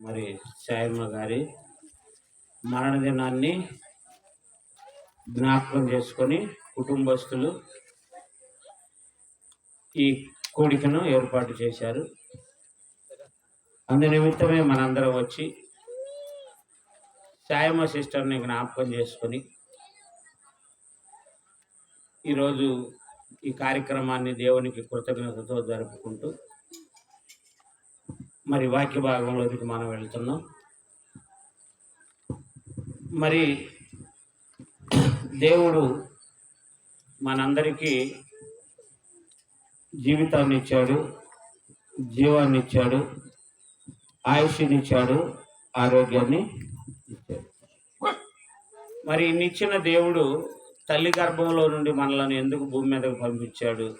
మరి సాయమ్మ గారి మరణదినాన్ని జ్ఞాపకం చేసుకొని కుటుంబస్తులు ఈ కోడికను ఏర్పాటు చేశారు. అందు నిమిత్తమే మనందరం వచ్చి సాయమ్మ సిస్టర్ని జ్ఞాపకం చేసుకొని ఈరోజు ఈ కార్యక్రమాన్ని దేవునికి కృతజ్ఞతతో జరుపుకుంటూ మరి వాక్య భాగంలోకి మనం వెళ్తున్నాం. మరి దేవుడు మనందరికీ జీవితాన్ని ఇచ్చాడు జీవాన్ని ఇచ్చాడు ఆయుష్ని ఇచ్చాడు ఆరోగ్యాన్ని ఇచ్చాడు. మరి ఇన్నిచ్చిన దేవుడు తల్లి గర్భంలో నుండి మనల్ని ఎందుకు భూమి మీదకు పంపించాడు?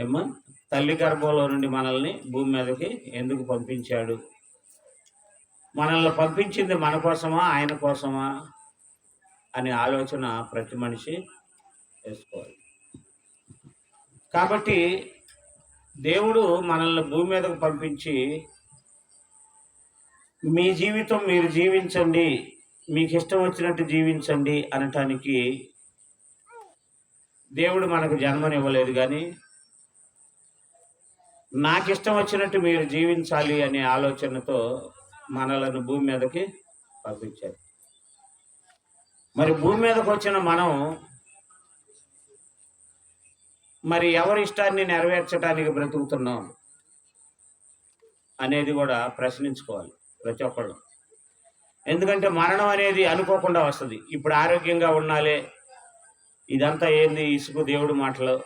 ఏమ్మా? తల్లి గర్భంలో నుండి మనల్ని భూమి మీదకి ఎందుకు పంపించాడు? మనల్ని పంపించింది మన కోసమా ఆయన కోసమా అనే ఆలోచన ప్రతి మనిషి వేసుకోవాలి. కాబట్టి దేవుడు మనల్ని భూమి మీదకు పంపించి మీ జీవితం మీరు జీవించండి మీకు ఇష్టం వచ్చినట్టు జీవించండి అనటానికి దేవుడు మనకు జన్మనివ్వలేదు కానీ నాకు ఇష్టం వచ్చినట్టు మీరు జీవించాలి అనే ఆలోచనతో మనలను భూమి మీదకి పంపించారు. మరి భూమి మీదకి వచ్చిన మనం మరి ఎవరి ఇష్టాన్ని నెరవేర్చడానికి బ్రతుకుతున్నాం అనేది కూడా ప్రశ్నించుకోవాలి ప్రతి ఒక్కళ్ళు. ఎందుకంటే మరణం అనేది అనుకోకుండా వస్తుంది. ఇప్పుడు ఆరోగ్యంగా ఉండాలి ఇదంతా ఏంది ఇసుకు దేవుడు మాటలు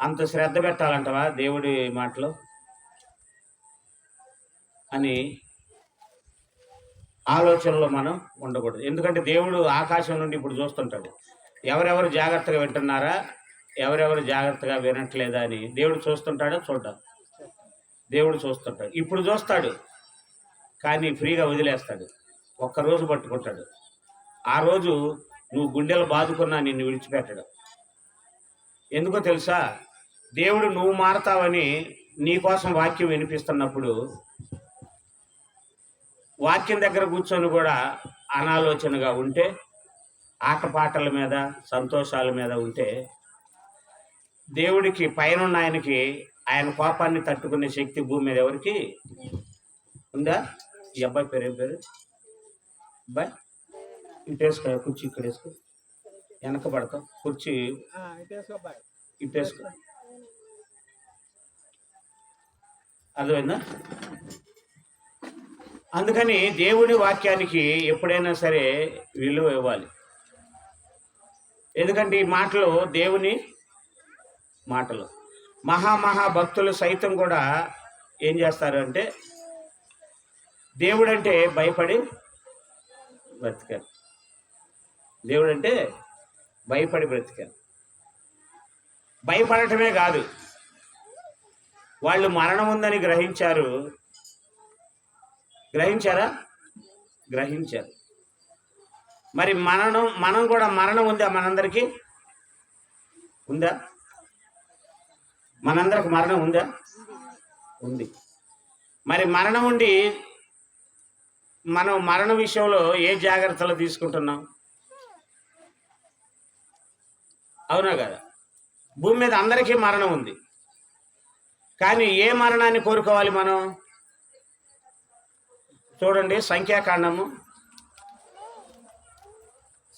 అంత శ్రద్ధ పెట్టాలంటవా దేవుడి మాటలు? అని ఆలోచనలో మనం ఉండకూడదు. ఎందుకంటే దేవుడు ఆకాశం నుండి ఇప్పుడు చూస్తుంటాడు. ఎవరెవరు జాగ్రత్తగా వింటున్నారా? ఎవరెవరు జాగ్రత్తగా వినట్లేదా అని దేవుడు చూస్తుంటాడో? చూడ్డా. దేవుడు చూస్తుంటాడు. ఇప్పుడు చూస్తాడు. కానీ ఫ్రీగా వదిలేస్తాడు. ఒక్కరోజు పట్టుకుంటాడు. ఆ రోజు నువ్వు గుండెలు బాదుకున్నా నిన్ను విడిచిపెట్టడు. ఎందుకో తెలుసా? దేవుడు నువ్వు మారతావని నీకోసం వాక్యం వినిపిస్తున్నప్పుడు వాక్యం దగ్గర కూర్చొని కూడా అనాలోచనగా ఉంటే ఆటపాటల మీద సంతోషాల మీద ఉంటే దేవుడికి పైన ఆయనకి ఆయన కోపాన్ని తట్టుకునే శక్తి భూమి మీద ఎవరికి? ఉందా? ఈ అబ్బాయి పేరు ఏం పేరు? బాయ్ ఇటు వేసుకో కుర్చీ ఇక్కడ వేసుకో. వెనక పడతాం కుర్చీ ఇటు వేసుకో అర్థమైందా? అందుకని దేవుడి వాక్యానికి ఎప్పుడైనా సరే విలువ ఇవ్వాలి. ఎందుకంటే ఈ మాటలు దేవుని మాటలు. మహా మహా భక్తులు సైతం కూడా ఏం చేస్తారు అంటే దేవుడంటే భయపడి బ్రతికారు. దేవుడంటే భయపడి బ్రతికారు భయపడటమే కాదు వాళ్ళు మరణం ఉందని గ్రహించారు. గ్రహించారా? గ్రహించారు. మరి మరణం మనం కూడా మరణం ఉందా మనందరికీ? ఉందా? మనందరికి మరణం ఉందా? ఉంది. మరి మరణం ఉండి మనం మరణ విషయంలో ఏ జాగ్రత్తలు తీసుకుంటున్నాం? అవునా కదా? భూమి మీద అందరికీ మరణం ఉంది. కానీ ఏ మరణాన్ని కోరుకోవాలి మనం? చూడండి సంఖ్యాకాండము.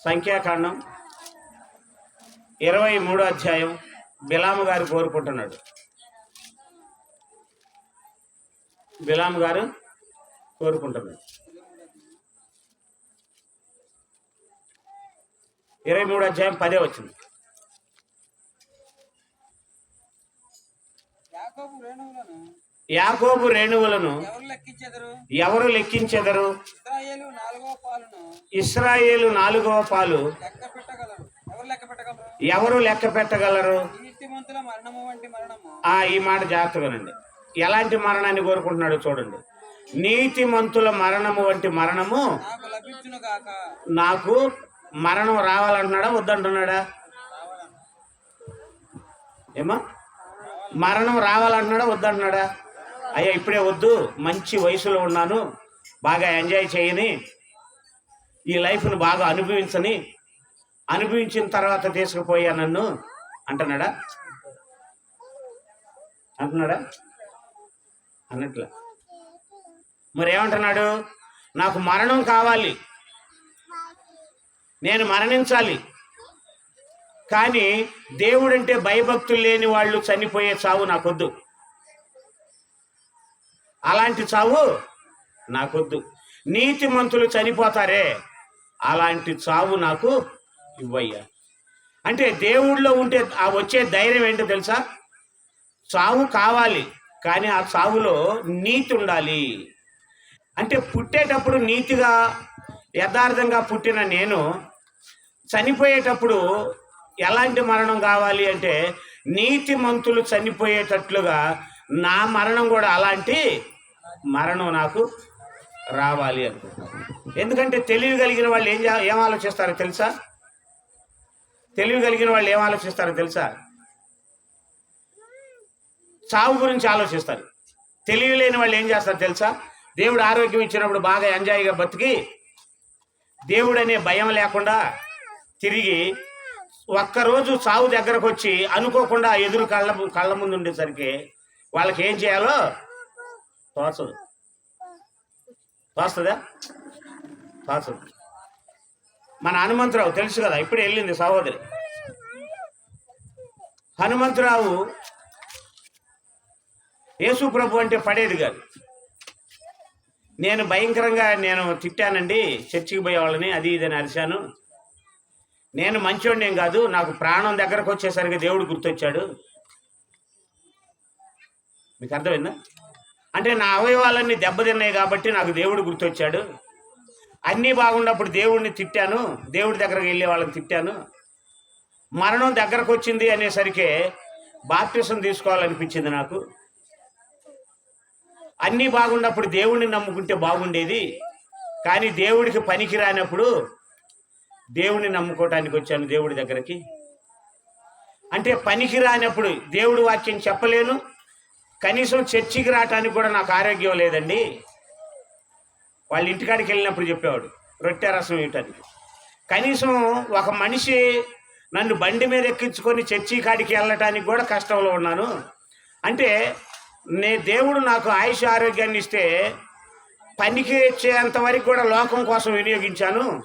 సంఖ్యాకాండం ఇరవై మూడో అధ్యాయం. బిలాము గారు కోరుకుంటున్నాడు. బిలాము గారు కోరుకుంటున్నాడు. ఇరవై మూడు అధ్యాయం పదే వచ్చింది. యాకోబు రేణువులను ఎవరు లెక్కించెదరు? ఇస్రాయేలు నాలుగవ పాలు ఎవరు లెక్క పెట్టగలరు? ఆ ఈ మాట జాగ్రత్త వినండి. ఎలాంటి మరణాన్ని కోరుకుంటున్నాడో చూడండి. నీతిమంతుల మరణము వంటి మరణము నాకు మరణం రావాలంటున్నాడా? వద్దంటున్నాడా? ఏమా? మరణం రావాలంటున్నాడా? వద్దంటున్నాడా? అయ్యా ఇప్పుడే వద్దు. మంచి వయసులో ఉన్నాను. బాగా ఎంజాయ్ చేయని. ఈ లైఫ్ను బాగా అనుభవించని. అనుభవించిన తర్వాత తీసుకుపోయా నన్ను. అంటున్నాడా? అంటున్నాడా? అన్నట్ల. మరేమంటున్నాడు? నాకు మరణం కావాలి. నేను మరణించాలి. కానీ దేవుడంటే భయభక్తులు లేని వాళ్ళు చనిపోయే చావు నాకొద్దు. అలాంటి చావు నాకొద్దు. నీతిమంతులు చనిపోతారే అలాంటి చావు నాకు ఇవ్వయ్యా. అంటే దేవుళ్ళో ఉంటే ఆ వచ్చే ధైర్యం ఏంటో తెలుసా? చావు కావాలి కానీ ఆ చావులో నీతి ఉండాలి. అంటే పుట్టేటప్పుడు నీతిగా యథార్థంగా పుట్టిన నేను చనిపోయేటప్పుడు ఎలాంటి మరణం కావాలి అంటే నీతి మంతులు చనిపోయేటట్లుగా నా మరణం కూడా అలాంటి మరణం నాకు రావాలి అనుకుంటున్నాను. ఎందుకంటే తెలివి కలిగిన వాళ్ళు ఏం ఏం ఆలోచిస్తారో తెలుసా? తెలివి కలిగిన వాళ్ళు ఏం ఆలోచిస్తారో తెలుసా? చావు గురించి ఆలోచిస్తారు. తెలివి లేని వాళ్ళు ఏం చేస్తారు తెలుసా? దేవుడు ఆరోగ్యం ఇచ్చినప్పుడు బాగా ఎంజాయ్గా బతికి దేవుడు అనే భయం లేకుండా తిరిగి ఒక్కరోజు సావు దగ్గరకు వచ్చి అనుకోకుండా ఎదురు కళ్ళ కళ్ళ ముందు ఉండేసరికి వాళ్ళకి ఏం చేయాలో తోచదు. తోస్తుందా? తోచదు. మన హనుమంతరావు తెలుసు కదా ఇప్పుడు వెళ్ళింది సహోదరి. హనుమంతరావు యేసు ప్రభు అంటే పడేది కాదు. నేను భయంకరంగా నేను తిట్టానండి చర్చికి పోయే వాళ్ళని అది ఇది అని అరిశాను నేను మంచోడిని కాదు నాకు ప్రాణం దగ్గరకు వచ్చేసరికి దేవుడు గుర్తొచ్చాడు. మీకు అర్థమైందా? అంటే నా అవయవాలన్నీ దెబ్బతిన్నాయి కాబట్టి నాకు దేవుడు గుర్తొచ్చాడు. అన్నీ బాగున్నప్పుడు దేవుడిని తిట్టాను దేవుడి దగ్గరకు వెళ్ళే వాళ్ళని తిట్టాను. మరణం దగ్గరకు వచ్చింది అనేసరికి బాప్టిసం తీసుకోవాలనిపించింది నాకు. అన్నీ బాగున్నప్పుడు దేవుడిని నమ్ముకుంటే బాగుండేది. కానీ దేవుడికి పనికి రానప్పుడు దేవుని నమ్ముకోవటానికి వచ్చాను దేవుడి దగ్గరికి. అంటే పనికి రానప్పుడు దేవుడి వాక్యం చెప్పలేను. కనీసం చర్చికి రావటానికి కూడా నాకు ఆరోగ్యం లేదండి. వాళ్ళ ఇంటికాడికి వెళ్ళినప్పుడు చెప్పేవాడు రొట్టె రసం ఇవ్వటానికి. కనీసం ఒక మనిషి నన్ను బండి మీద ఎక్కించుకొని చర్చి కాడికి వెళ్ళటానికి కూడా కష్టంలో ఉన్నాను. అంటే నే దేవుడు నాకు ఆయుష ఆరోగ్యాన్ని ఇస్తే పనికి వచ్చేంత వరకు కూడా లోకం కోసం వినియోగించాను.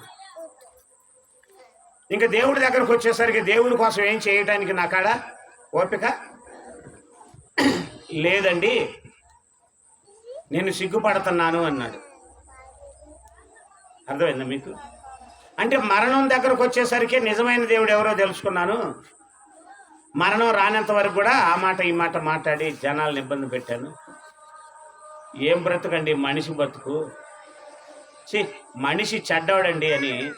ఇంకా దేవుడి దగ్గరకు వచ్చేసరికి దేవుడి కోసం ఏం చేయటానికి నా కాడ? ఓపిక లేదండి. నేను సిగ్గుపడుతున్నాను అన్నాడు. అర్థమైందా మీకు? అంటే మరణం దగ్గరకు వచ్చేసరికి నిజమైన దేవుడు ఎవరో తెలుసుకున్నాను. మరణం రానంత వరకు కూడా ఆ మాట ఈ మాట మాట్లాడి జనాలను ఇబ్బంది పెట్టాను. ఏం బ్రతుకండి? మనిషి బ్రతుకు. చి మనిషి చెడ్డవాడండి అని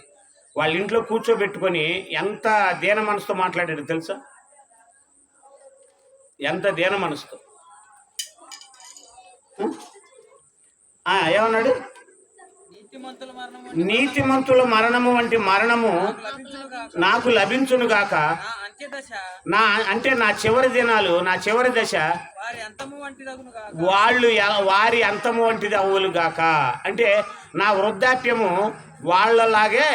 వాళ్ళ ఇంట్లో కూర్చోబెట్టుకొని ఎంత దీన మనసుతో మాట్లాడాడు తెలుసా? ఎంత దీన మనసుతో. ఏమన్నాడు? నీతిమంతుల మంతుల మరణము వంటి మరణము నాకు లభించును గాక. నా అంటే నా చివరి దినాలు నా చివరి దశ వాళ్ళు వారి అంతము వంటిది అవ్వులు గాక. అంటే నా వృద్ధాప్యము వాళ్ళలాగే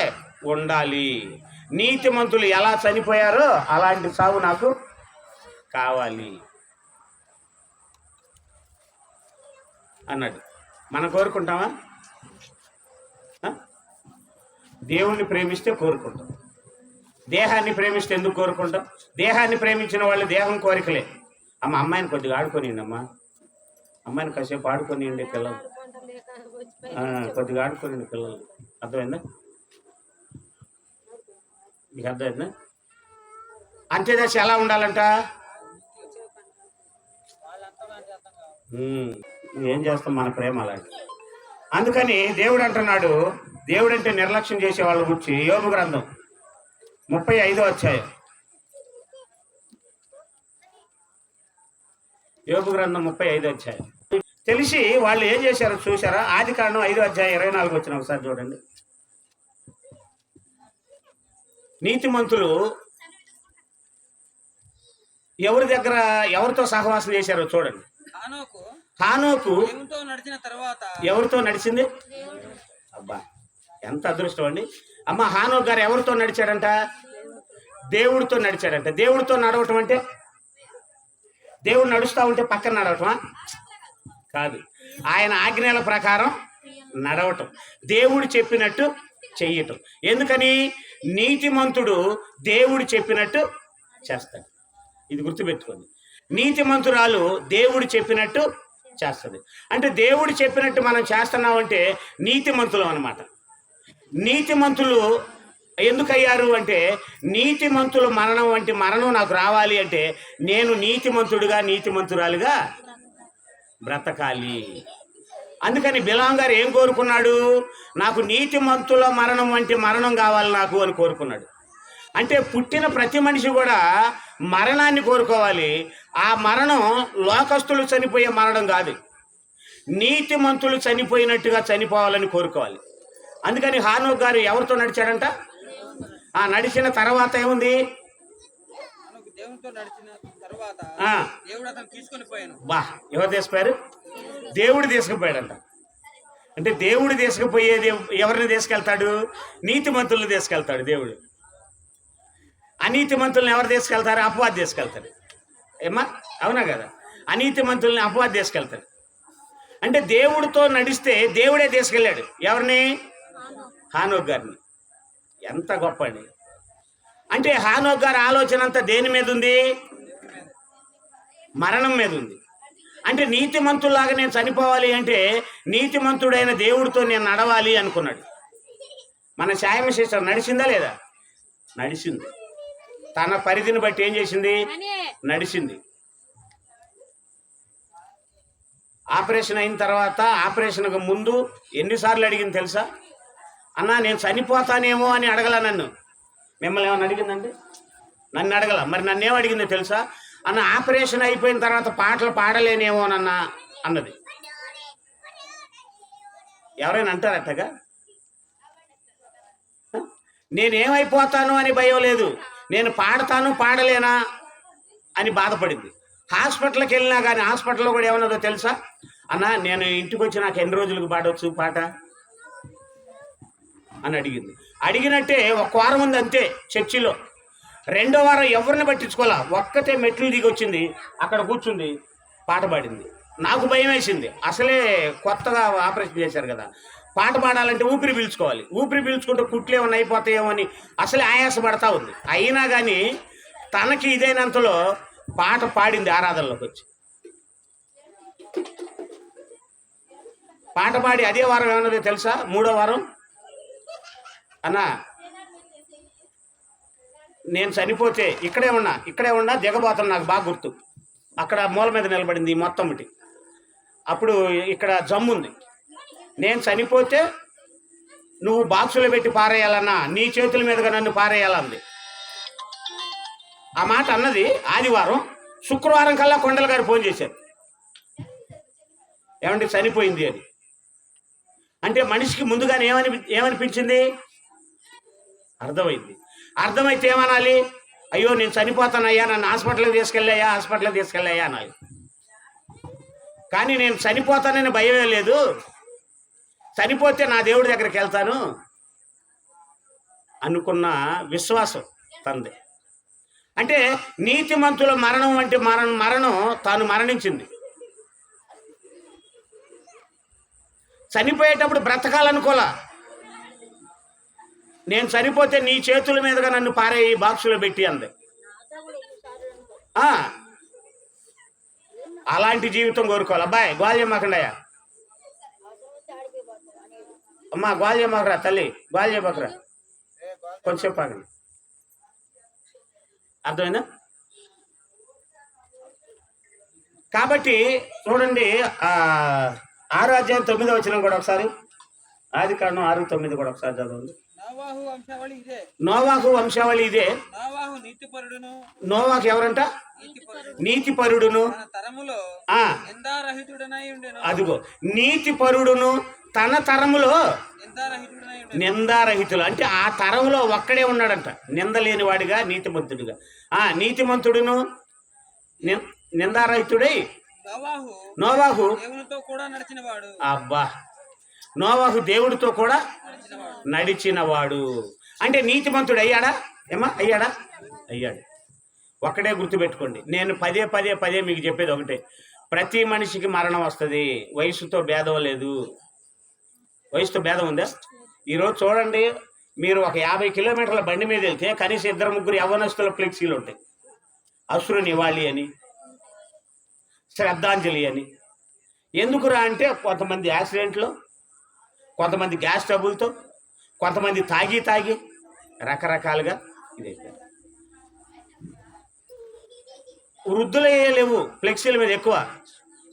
ఉండాలి. నీతిమంతులు ఎలా చనిపోయారో అలాంటి సాగు నాకు కావాలి. అన్నాడు. మనం కోరుకుంటామా? దేవుణ్ణి ప్రేమిస్తే కోరుకుంటాం. దేహాన్ని ప్రేమిస్తే ఎందుకు కోరుకుంటాం? దేహాన్ని ప్రేమించిన వాళ్ళు దేహం కోరికలే. అమ్మ అమ్మాయిని కొద్దిగా ఆడుకొనియండి అమ్మా అమ్మాయిని కాసేపు ఆడుకొనియండి పిల్లలు. కొద్దిగా ఆడుకోండి పిల్లలు. అర్థమైందా? మీకు అర్థమైందా? అంత్యదశ ఎలా ఉండాలంట? ఏం చేస్తాం మన ప్రేమ అలాంటి. అందుకని దేవుడు అంటున్నాడు దేవుడు అంటే నిర్లక్ష్యం చేసే వాళ్ళ గురించి యోగు గ్రంథం ముప్పై ఐదో అధ్యాయం. యోగు గ్రంథం ముప్పై ఐదో అధ్యాయం. తెలిసి వాళ్ళు ఏం చేశారో చూసారా ఆది కారణం ఐదో అధ్యాయం ఇరవై నాలుగు వచ్చిన ఒకసారి చూడండి. నీతిమంతులు ఎవరి దగ్గర ఎవరితో సహవాసం చేశారో చూడండి. హానోకు నడిచిన తర్వాత ఎవరితో నడిచింది? అబ్బా ఎంత అదృష్టం అండి. అమ్మ హానోక్ గారు ఎవరితో నడిచాడంట? దేవుడితో నడిచాడంట. దేవుడితో నడవటం అంటే? దేవుడు నడుస్తూ ఉంటే పక్కన నడవటమా? కాదు. ఆయన ఆజ్ఞల ప్రకారం నడవటం. దేవుడు చెప్పినట్టు చెయ్యటం ఎందుకని? నీతిమంతుడు దేవుడు చెప్పినట్టు చేస్తాడు. ఇది గుర్తుపెట్టుకోండి. నీతిమంతురాలు దేవుడు చెప్పినట్టు చేస్తుంది. అంటే దేవుడు చెప్పినట్టు మనం చేస్తున్నామంటే నీతిమంతులం అనమాట నీతిమంతులు ఎందుకయ్యారు అంటే నీతిమంతుల మరణం వంటి మరణం నాకు రావాలి అంటే నేను నీతిమంతుడుగా నీతిమంతురాలుగా బ్రతకాలి. అందుకని బిలాం గారు ఏం కోరుకున్నాడు? నాకు నీతి మంతుల మరణం వంటి మరణం కావాలి నాకు అని కోరుకున్నాడు. అంటే పుట్టిన ప్రతి మనిషి కూడా మరణాన్ని కోరుకోవాలి. ఆ మరణం లోకస్తులు చనిపోయే మరణం కాదు. నీతిమంతులు చనిపోయినట్టుగా చనిపోవాలని కోరుకోవాలి. అందుకని హానోక్ గారు ఎవరితో నడిచాడంట? ఆ నడిచిన తర్వాత ఏముంది? దేవునితో నడిచిన తర్వాత ఆ, దేవుడు అతను తీసుకొని పోయాను. బా ఎవరు తీసుకుపోయారు? దేవుడు తీసుకుపోయాడంట. అంటే దేవుడు తీసుకుపోయేది ఎవరిని తీసుకెళ్తాడు? నీతిమంతుల్ని తీసుకెళ్తాడు దేవుడు. అనీతిమంతుల్ని ఎవరు తీసుకెళ్తారు? అపవాది తీసుకెళ్తాడు. ఏమ్మా? అవునా కదా? అనీతిమంతుల్ని అపవాది తీసుకెళ్తాడు. అంటే దేవుడితో నడిస్తే దేవుడే తీసుకెళ్ళాడు. ఎవరిని? హానోక్ గారిని. ఎంత గొప్ప అండి. అంటే హానోక్ గారి ఆలోచన అంతా దేని మీద ఉంది? మరణం మీద ఉంది. అంటే నీతిమంతుల్లాగా నేను చనిపోవాలి అంటే నీతిమంతుడైన దేవుడితో నేను నడవాలి అనుకున్నాడు. మన ఛాయమ సిస్టర్ నడిచిందా లేదా? నడిచింది. తన పరిధిని బట్టి ఏం చేసింది? నడిచింది. ఆపరేషన్ అయిన తర్వాత ఆపరేషన్కి ముందు ఎన్నిసార్లు అడిగింది తెలుసా? అన్నా నేను చనిపోతానేమో అని అడగల నన్ను. మిమ్మల్ని ఏమైనా అడిగిందండి? నన్ను అడగల. మరి నన్నేం అడిగిందో తెలుసా? అన్న ఆపరేషన్ అయిపోయిన తర్వాత పాటలు పాడలేనేమోనన్న అన్నది. ఎవరైనా అంటారట్టగా నేనేమైపోతాను అని భయం లేదు. నేను పాడతాను పాడలేనా అని బాధపడింది. హాస్పిటల్కి వెళ్ళినా కానీ హాస్పిటల్లో కూడా ఏమన్నదో తెలుసా? అన్న నేను ఇంటికి వచ్చి నాకు ఎన్ని రోజులకు పాడవచ్చు పాట? అని అడిగింది. అడిగినట్టే ఒక వారం ఉంది అంతే చర్చిలో. రెండో వారం ఎవరిని పట్టించుకోవాలా? ఒక్కతే మెట్లు దిగి వచ్చింది అక్కడ కూర్చుంది పాట పాడింది. నాకు భయం వేసింది. అసలే కొత్తగా ఆపరేషన్ చేశారు కదా. పాట పాడాలంటే ఊపిరి పీల్చుకోవాలి. ఊపిరి పీల్చుకుంటే కుట్లు ఏమైనా అయిపోతాయేమో అని అసలే ఆయాసపడతా ఉంది. అయినా కానీ తనకి ఇదైనంతలో పాట పాడింది ఆరాధనలోకి వచ్చి. పాట పాడి అదే వారం ఏమన్నదో తెలుసా? మూడో వారం అన్నా నేను చనిపోతే ఇక్కడే ఉన్నా ఇక్కడే ఉన్నా దిగబోతాను నాకు బాగా గుర్తు. అక్కడ మూల మీద నిలబడింది మొత్తం ఒకటి. అప్పుడు ఇక్కడ జమ్ము ఉంది. నేను చనిపోతే నువ్వు బాక్సులో పెట్టి పారేయాలన్నా నీ చేతుల మీదుగా నన్ను పారేయాలంది ఆ మాట అన్నది ఆదివారం శుక్రవారం కల్లా కొండల గారు ఫోన్ చేశారు. ఏమంటే చనిపోయింది అని. అంటే మనిషికి ముందుగానే ఏమని ఏమనిపించింది? అర్థమైంది. అర్థమైతే ఏమనాలి? అయ్యో నేను చనిపోతానయ్యా నన్ను హాస్పిటల్కి తీసుకెళ్ళాయా హాస్పిటల్కి తీసుకెళ్ళాయా అనాలి. కానీ నేను చనిపోతానని భయమే లేదు. చనిపోతే నా దేవుడి దగ్గరికి వెళ్తాను అనుకున్న విశ్వాసం తంది అంటే నీతిమంతుల మరణం వంటి మరణం మరణం తాను మరణించింది. చనిపోయేటప్పుడు బ్రతకాలనుకోలే? నేను చనిపోతే నీ చేతుల మీదుగా నన్ను పారే ఈ బాక్సులో పెట్టి అంది. ఆ, అలాంటి జీవితం కోరుకోవాలి. అబ్బాయి గోల్యమ్మకండయ్యా అమ్మా గోల్యమ్మకరా తల్లి. గోల్యమ్మకరా కొంచెం పాగండి అర్థమైందా? కాబట్టి చూడండి ఆ, ఆరో అధ్యాయం తొమ్మిది వచ్చిన కూడా ఒకసారి. ఆది కారణం ఆరు తొమ్మిది కూడా ఒకసారి చదవండి. నావాహు వంశావళి ఇదే. నావాహు ఎవరంట? నీతిపరుడును. తరములో నిందారహితుడనై ఉండెను. అదిగో నీతిపరుడును తన తరములో నిందారహితులు. అంటే ఆ తరంలో ఒక్కడే ఉన్నాడంట. నింద లేనివాడిగా నీతిమంతుడిగా. ఆ నీతిమంతుడును నిందారహితుడై నోవాహు అబ్బా. నోవాహు దేవుడితో కూడా నడిచినవాడు. అంటే నీతిమంతుడు అయ్యాడా? ఏమా? అయ్యాడా? అయ్యాడు. ఒక్కడే గుర్తుపెట్టుకోండి. నేను పదే పదే పదే మీకు చెప్పేది ఒకటే. ప్రతి మనిషికి మరణం వస్తుంది. వయసుతో భేదం లేదు. వయసుతో భేదం ఉందా? ఈరోజు చూడండి మీరు ఒక యాభై కిలోమీటర్ల బండి మీద వెళ్తే కనీసం ఇద్దరు ముగ్గురు యవనస్తుల ఫ్లెక్సీలు ఉంటాయి. అసురు నివాళి అని శ్రద్ధాంజలి అని. ఎందుకురా అంటే కొంతమంది యాక్సిడెంట్లో కొంతమంది గ్యాస్ ట్రబుల్తో కొంతమంది తాగి తాగి రకరకాలుగా ఇదైపోయారు వృద్ధులయ్యే లేవు ఫ్లెక్సీల మీద ఎక్కువ.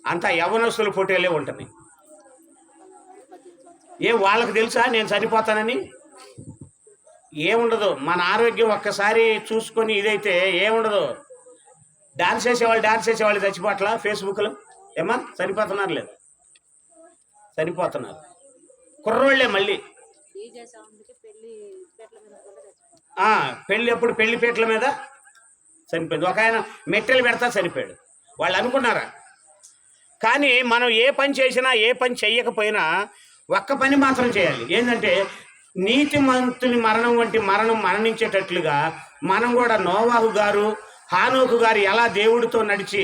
అంతా యవనస్తుల ఫోటోలే ఉంటున్నాయి ఏ వాళ్ళకి తెలుసా నేను చనిపోతానని? ఏముండదు మన ఆరోగ్యం ఒక్కసారి చూసుకొని ఇదైతే ఏముండదు. డాన్స్ చేసేవాళ్ళు డాన్స్ చేసేవాళ్ళు చచ్చిపోట్లా ఫేస్బుక్లో? ఏమా చనిపోతున్నారు లేదు చనిపోతున్నారు. కుర్రోళ్ళే మళ్ళీ. పెళ్ళి పెళ్ళి అప్పుడు పెళ్ళి పీటల మీద? చనిపోయింది ఒక ఆయన మెట్టెలు పెడతా చనిపోయాడు వాళ్ళు అనుకున్నారా? కానీ మనం ఏ పని చేసినా ఏ పని చెయ్యకపోయినా ఒక్క పని మాత్రం చేయాలి. ఏంటంటే నీతిమంతుని మరణం వంటి మరణం మరణించేటట్లుగా మనం కూడా నోవాహు గారు హానోకు గారు ఎలా దేవుడితో నడిచి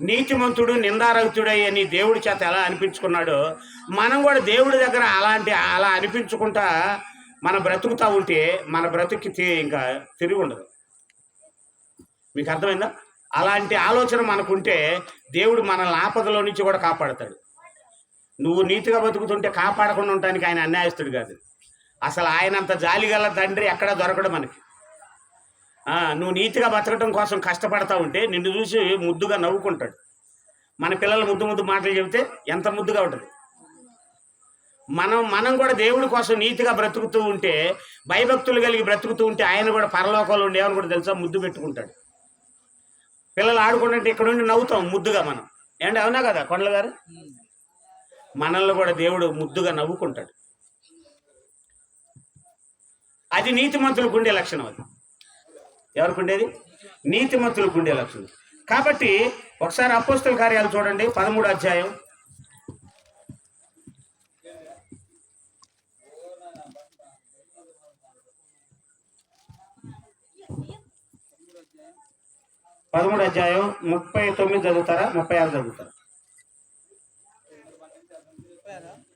నీతిమంతుడు నిందారహితుడయ్యే అని దేవుడి చేత ఎలా అనిపించుకున్నాడో మనం కూడా దేవుడి దగ్గర అలాంటి అలా అనిపించుకుంటా మన బ్రతుకుతా ఉంటే మన బ్రతుక్కి ఇంకా తిరిగి ఉండదు. మీకు అర్థమైందా? అలాంటి ఆలోచన మనకుంటే దేవుడు మనల్ని ఆపదలో నుంచి కూడా కాపాడతాడు. నువ్వు నీతిగా బతుకుతుంటే కాపాడకుండా ఉండటానికి ఆయన అన్యాయస్తుడు కాదు. అసలు ఆయనంత జాలిగల తండ్రి ఎక్కడ దొరకడు మనకి. నువ్వు నీతిగా బతకడం కోసం కష్టపడతా ఉంటే నిన్ను చూసి ముద్దుగా నవ్వుకుంటాడు. మన పిల్లలు ముద్దు ముద్దు మాటలు చెబితే ఎంత ముద్దుగా ఉంటుంది? మనం మనం కూడా దేవుడి కోసం నీతిగా బ్రతుకుతూ ఉంటే భయభక్తులు కలిగి బ్రతుకుతూ ఉంటే ఆయన కూడా పరలోకంలో ఉండేవని కూడా తెలుసా? ముద్దు పెట్టుకుంటాడు. పిల్లలు ఆడుకుంటే ఇక్కడ నుండి నవ్వుతాం ముద్దుగా మనం. ఏంటి అవునా కదా కొండల గారు? మనల్ని కూడా దేవుడు ముద్దుగా నవ్వుకుంటాడు. అది నీతిమంతులకు ఉండే లక్షణం అది. ఎవరికి ఉండేది నీతిమంతులకు ఉండే లక్షణం కాబట్టి ఒకసారి అపోస్తుల కార్యాలు చూడండి పదమూడు అధ్యాయం. పదమూడు అధ్యాయం ముప్పై తొమ్మిది చదువుతారా? ముప్పై ఆరు చదువుతారా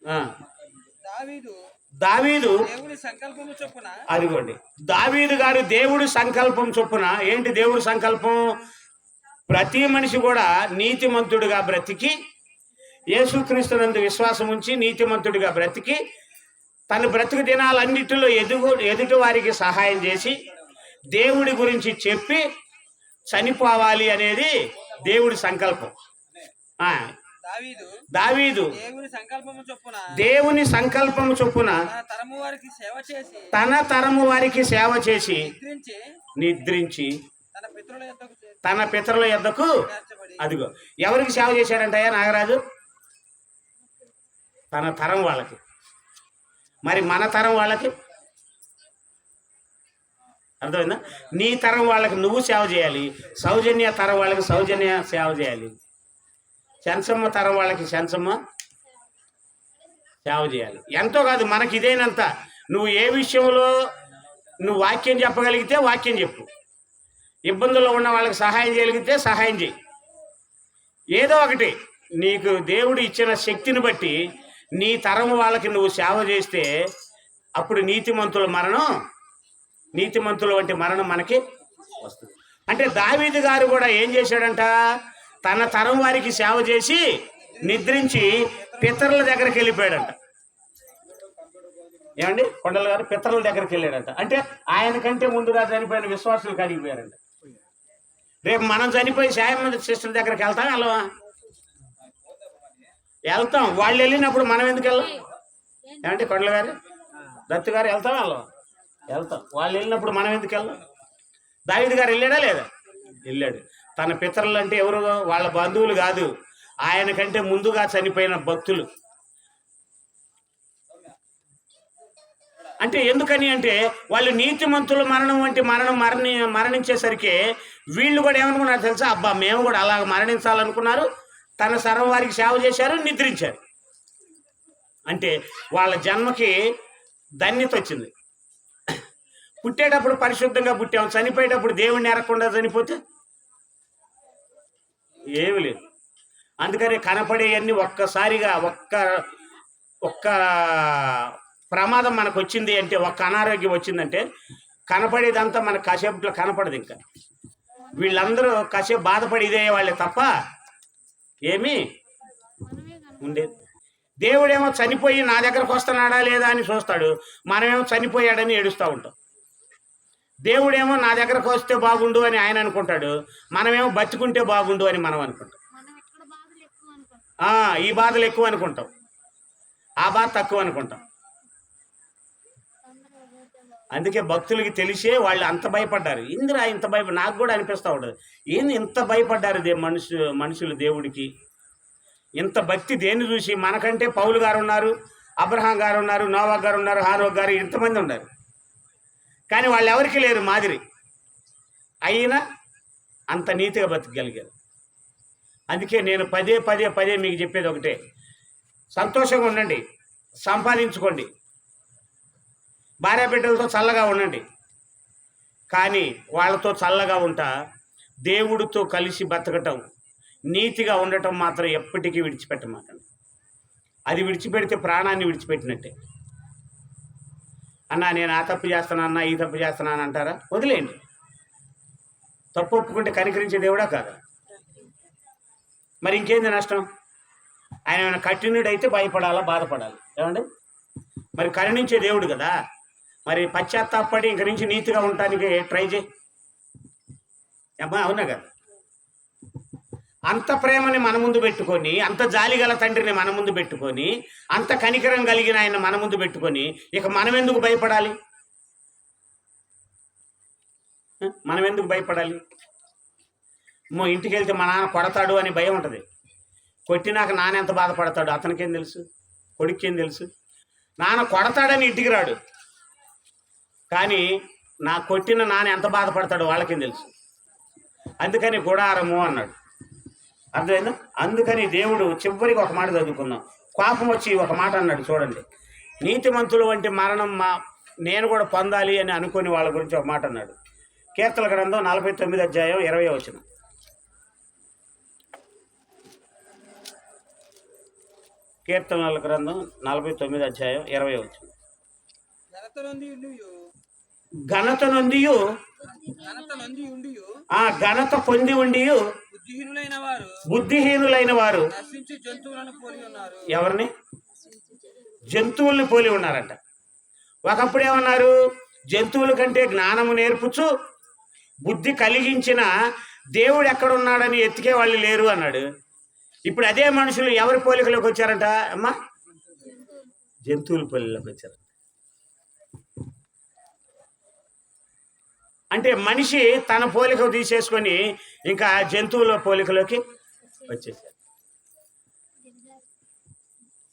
ఆ. దావీదు అదిగోండి. దావీదు గారు దేవుడి సంకల్పం చొప్పున ఏంటి దేవుడి సంకల్పం? ప్రతి మనిషి కూడా నీతిమంతుడిగా బ్రతికి యేసుక్రీస్తునందు విశ్వాసం ఉంచి నీతిమంతుడిగా బ్రతికి తన బ్రతుకు దినాలన్నిటిలో ఎదుగు ఎదుటి వారికి సహాయం చేసి దేవుడి గురించి చెప్పి చనిపోవాలి అనేది దేవుడి సంకల్పం. ఆ, దావీదు దేవుడి సంకల్పము చొప్పున దేవుని తన తరము వారికి సేవ చేసి నిద్రించి తన పితరుల యొద్దకు అదిగో ఎవరికి సేవ చేశాడంటయ్యా నాగరాజు? తన తరం వాళ్ళకి. మరి మన తరం వాళ్ళకి? అర్థమైందా? నీ తరం వాళ్ళకి నువ్వు సేవ చేయాలి సౌజన్య తరం వాళ్ళకి సౌజన్య సేవ చేయాలి. శంసమ్మ తరం వాళ్ళకి శంసమ్మ? సేవ చేయాలి. ఎంతో కాదు మనకి ఇదేనంత. నువ్వు ఏ విషయంలో నువ్వు వాక్యం చెప్పగలిగితే వాక్యం చెప్పు. ఇబ్బందుల్లో ఉన్న వాళ్ళకి సహాయం చేయగలిగితే సహాయం చేయి. ఏదో ఒకటి నీకు దేవుడు ఇచ్చిన శక్తిని బట్టి నీ తరం వాళ్ళకి నువ్వు సేవ చేస్తే అప్పుడు నీతిమంతుల మరణం నీతిమంతుల వంటి మరణం మనకి వస్తుంది. అంటే దావీది గారు కూడా ఏం చేశాడంట? తన తరం వారికి సేవ చేసి నిద్రించి పితరుల దగ్గరికి వెళ్ళిపోయాడంట. ఏమండి? కొండల గారు పితరుల దగ్గరికి వెళ్ళాడంట. అంటే ఆయన కంటే ముందుగా చనిపోయిన విశ్వాసులు కలిగిపోయారంట రేపు మనం చనిపోయి సాయం సిస్టర్ దగ్గరికి వెళ్తాం వెళ్ళవా? వెళ్తాం. వాళ్ళు వెళ్ళినప్పుడు మనం ఎందుకు వెళ్ళాం? ఏమంటే కొండల గారు? దత్తు గారు వెళ్తాం వెళ్ళవా? వెళ్తాం. వాళ్ళు వెళ్ళినప్పుడు మనం ఎందుకు వెళ్ళాం? దావిద్ గారు వెళ్ళాడా లేదా? వెళ్ళాడు. తన పితరులు అంటే ఎవరు? వాళ్ళ బంధువులు కాదు. ఆయన కంటే ముందుగా చనిపోయిన భక్తులు. అంటే ఎందుకని అంటే వాళ్ళు నీతిమంతుల మరణం వంటి మరణం మరణి మరణించేసరికి వీళ్ళు కూడా ఏమనుకున్నారు తెలుసా? అబ్బా మేము కూడా అలా మరణించాలనుకున్నారు. తన సరం వారికి సేవ చేశారు నిద్రించారు. అంటే వాళ్ళ జన్మకి ధన్యత వచ్చింది. పుట్టేటప్పుడు పరిశుద్ధంగా పుట్టాం. చనిపోయేటప్పుడు దేవుణ్ణి ఎరగకుండా చనిపోతే ఏమి లేదు. అందుకని కనపడేవన్నీ ఒక్కసారిగా ఒక్క ఒక్క ప్రమాదం మనకు వచ్చింది అంటే ఒక్క అనారోగ్యం వచ్చిందంటే కనపడేదంతా మన కాసేపులో కనపడదు ఇంకా. వీళ్ళందరూ కాసేపు బాధపడి ఇదే వాళ్ళే తప్ప ఏమి ఉండేది. దేవుడేమో చనిపోయి నా దగ్గరకు వస్తున్నాడా లేదా అని చూస్తాడు. మనమేమో చనిపోయాడని ఏడుస్తూ ఉంటాం. దేవుడేమో నా దగ్గరకు వస్తే బాగుండు అని ఆయన అనుకుంటాడు. మనమేమో బతుకుంటే బాగుండు అని మనం అనుకుంటాం. ఈ బాధలు ఎక్కువ అనుకుంటాం. ఆ బాధ తక్కువ అనుకుంటాం. అందుకే భక్తులకి తెలిసే వాళ్ళు అంత భయపడ్డారు. ఇందిరా ఇంత భయ నాకు కూడా అనిపిస్తూ ఉంటుంది. ఏంది ఇంత భయపడ్డారు దే మనుషు మనుషులు దేవుడికి? ఇంత భక్తి దేన్ని చూసి మనకంటే పౌలు గారు ఉన్నారు అబ్రహాం గారు ఉన్నారు నోవా గారు ఉన్నారు హానోక్ గారు ఇంతమంది ఉన్నారు. కానీ వాళ్ళు ఎవరికి లేరు మాదిరి అయినా అంత నీతిగా బతికగలిగారు. అందుకే నేను పదే పదే పదే మీకు చెప్పేది ఒకటే. సంతోషంగా ఉండండి సంపాదించుకోండి భార్య బిడ్డలతో చల్లగా ఉండండి. కానీ వాళ్ళతో చల్లగా ఉంటా దేవుడితో కలిసి బతకటం నీతిగా ఉండటం మాత్రం ఎప్పటికీ విడిచిపెట్టమాకండి. అది విడిచిపెడితే ప్రాణాన్ని విడిచిపెట్టినట్టే. అన్నా నేను ఆ తప్పు చేస్తున్నానన్నా ఈ తప్పు చేస్తున్నాను అంటారా? వదిలేయండి. తప్పు ఒప్పుకుంటే కనికరించే దేవుడా కాదు. మరి ఇంకేంది నష్టం? ఆయన ఏమైనా కఠినుడైతే భయపడాలా బాధపడాలి? ఏమండి? మరి కరుణించే దేవుడు కదా. మరి పశ్చాత్తాపడి ఇంక నుంచి నీతిగా ఉండటానికి ట్రై చేయి. అమ్మా అవునా కదా. అంత ప్రేమని మన ముందు పెట్టుకొని అంత జాలి గల తండ్రిని మన ముందు పెట్టుకొని అంత కనికరం కలిగిన ఆయన మన ముందు పెట్టుకొని ఇక మనం ఎందుకు భయపడాలి? మనం ఎందుకు భయపడాలి? అమ్మో ఇంటికి వెళ్తే మా నాన్న కొడతాడు అని భయం ఉంటుంది. కొట్టినాక నాన్న ఎంత బాధపడతాడు? అతనికేం తెలుసు? కొడుక్కేం తెలుసు? నాన్న కొడతాడని ఇంటికి రాడు. కానీ నా కొట్టిన నాన్న ఎంత బాధపడతాడో వాళ్ళకేం తెలుసు? అందుకని గుడారము అన్నాడు. అర్థమైందా? అందుకని దేవుడు చివరికి ఒక మాట చదువుకుందాం. కోపం వచ్చి ఒక మాట అన్నాడు చూడండి. నీతిమంతులు వంటి మరణం మా నేను కూడా పొందాలి అని అనుకుని వాళ్ళ గురించి ఒక మాట అన్నాడు. కీర్తన గ్రంథం నలభై తొమ్మిది అధ్యాయం ఇరవై వచ్చిన కీర్తనల గ్రంథం నలభై తొమ్మిది అధ్యాయం ఇరవై వచ్చిన ఘనత నొంది ఉండియు ఘనత నొందియు. ఘనత నొంది ఉండియు ఆ ఘనత పొంది ఉండి బుద్ధిహీనులైన వారు ఎవరిని? జంతువుల్ని పోలి ఉన్నారంట. ఒకప్పుడు ఏమన్నారు? జంతువుల కంటే జ్ఞానము నేర్పుచు బుద్ధి కలిగించిన దేవుడు ఎక్కడున్నాడని ఎత్తికే వాళ్ళు లేరు అన్నాడు. ఇప్పుడు అదే మనుషులు ఎవరి పోలికలోకి వచ్చారంట? అమ్మా జంతువుల పోలికలోకి వచ్చారు. అంటే మనిషి తన పోలిక తీసేసుకొని ఇంకా జంతువుల పోలికలోకి వచ్చేసారు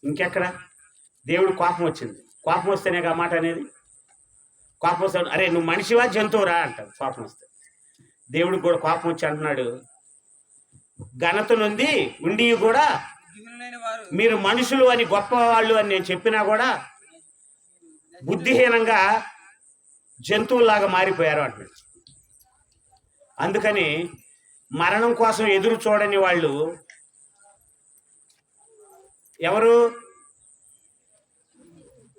ఇంకెక్కడ? దేవుడు కోపం వచ్చింది. కోపం వస్తేనే ఆ మాట అనేది? కోపం వస్తే అరే నువ్వు మనిషివా జంతువురా అంటాడు కోపం వస్తే. దేవుడికి కూడా కోపం వచ్చి అంటున్నాడు ఘనత నుండి ఉండి కూడా మీరు మనుషులు అని గొప్పవాళ్ళు అని నేను చెప్పినా కూడా బుద్ధిహీనంగా జంతువులాగా మారిపోయారు అంటున్నాడు. అందుకని మరణం కోసం ఎదురు చూడని వాళ్ళు ఎవరు?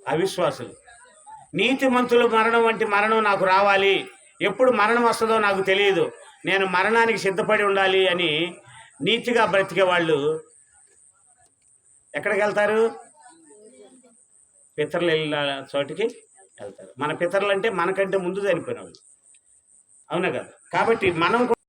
అవిశ్వాసులు. నీతిమంతులు మరణం వంటి మరణం నాకు రావాలి. ఎప్పుడు మరణం వస్తుందో నాకు తెలియదు. నేను మరణానికి సిద్ధపడి ఉండాలి అని నీతిగా బ్రతికే వాళ్ళు ఎక్కడికి వెళ్తారు? పితరులు వెళ్ళిన చోటికి? వెళ్తారు. మన పితరులు అంటే మనకంటే ముందు చనిపోయిన వాళ్ళు అవునా కదా? కాబట్టి మనం